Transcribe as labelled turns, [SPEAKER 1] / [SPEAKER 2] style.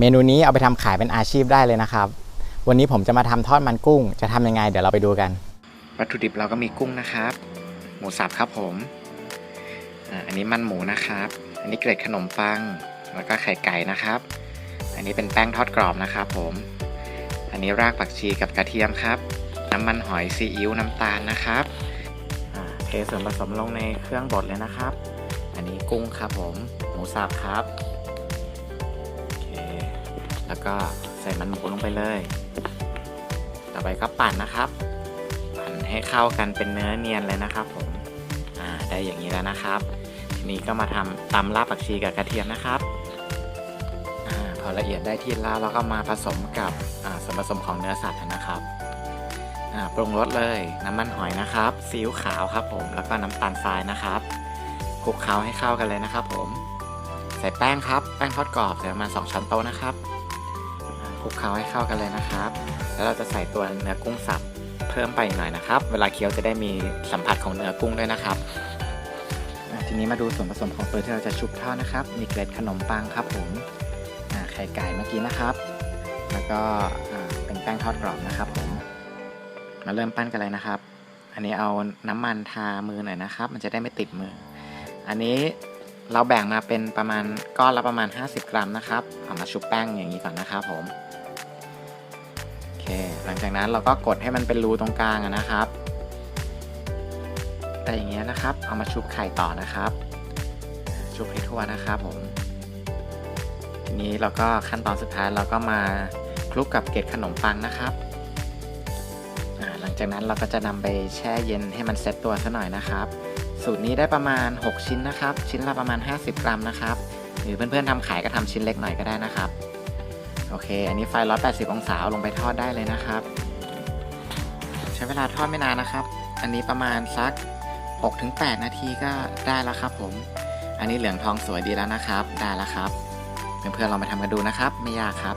[SPEAKER 1] เมนูนี้เอาไปทำขายเป็นอาชีพได้เลยนะครับ วันนี้ผมจะมาทำทอดมันกุ้ง จะทำยังไง เดี๋ยวเราไปดูกัน วัตถุดิบเราก็มีกุ้งนะครับ หมูสับครับผมอันนี้มันหมูนะครับ อันนี้เกล็ดขนมปัง แล้วก็ไข่ไก่นะครับ อันนี้เป็นแป้งทอดกรอบนะครับผม อันนี้รากผักชีกับกระเทียมครับ น้ำมันหอยซีอิ๊วน้ำตาลนะครับเทส่วนผสมลงในเครื่องบดเลยนะครับ อันนี้กุ้งครับผม หมูสับครับ แล้วก็ใส่มันหมูลงไปเลย ต่อไปก็ปั่นนะครับ ปั่นให้เข้ากันเป็นเนื้อเนียนเลยนะครับผม อ่า ได้อย่างนี้แล้วนะครับ ทีนี้ก็มาทำตำรากผักชีกับกระเทียมนะครับ อ่า พอละเอียดได้ที่แล้วเราก็มาผสมกับ อ่า ส่วนผสมของเนื้อสัตว์นะครับ อ่า ปรุงรสเลย น้ำมันหอยนะครับ ซีอิ๊วขาวครับผม แล้วก็น้ำตาลทรายนะครับคลุกเคล้าให้เข้ากันเลยนะครับผม ใส่แป้งครับ แป้งทอดกรอบใส่ประมาณ2ช้อนโต๊ะนะครับ ลุกเคล้าให้เข้ากันเลยนะครับ แล้วเราจะใส่ตัวเนื้อกุ้งสับเพิ่มไปหน่อยนะครับ เวลาเคี้ยวจะได้มีสัมผัสของเนื้อกุ้งด้วยนะครับทีนี้มาดูส่วนผสมของตัวที่เราจะชุบทอดนะครับ มีเกล็ดขนมปังครับผมไข่ไก่เมื่อกี้นะครับ แล้วก็เป็นแป้งทอดกรอบนะครับผม มาเริ่มปั้นกันเลยนะครับ อันนี้เอาน้ำมันทามือหน่อยนะครับ มันจะได้ไม่ติดมือ อันนี้เราแบ่งมาเป็นประมาณก้อนละประมาณ 50 กรัมนะครับ เอามาชุบแป้งอย่างนี้ก่อนนะครับผม เคหลังจากนั้นเราก็กดให้มันเป็นรูตรงกลางนะครับ แต่อย่างเงี้ยนะครับ เอามาชุบไข่ต่อนะครับ ชุบให้ทั่วนะครับผม ทีนี้เราก็ขั้นตอนสุดท้ายเราก็มาคลุกกับเกล็ดขนมปังนะครับ หลังจากนั้นเราก็จะนำไปแช่เย็นให้มันเซ็ตตัวซะหน่อยนะครับ สูตรนี้ได้ประมาณ 6 ชิ้นนะครับ ชิ้นละประมาณ 50 กรัมนะครับ หรือเพื่อนๆทำขายก็ทำชิ้นเล็กหน่อยก็ได้นะครับ โอเค อันนี้ไฟ 180 องศาเอาลงไปทอดได้เลยนะครับ ใช้เวลาทอดไม่นานนะครับ อันนี้ประมาณสัก 6-8 นาทีก็ได้แล้วครับผม อันนี้เหลืองทองสวยดีแล้วนะครับ ได้แล้วครับ เพื่อนๆลองไปทำกันดูนะครับ ไม่ยากครับ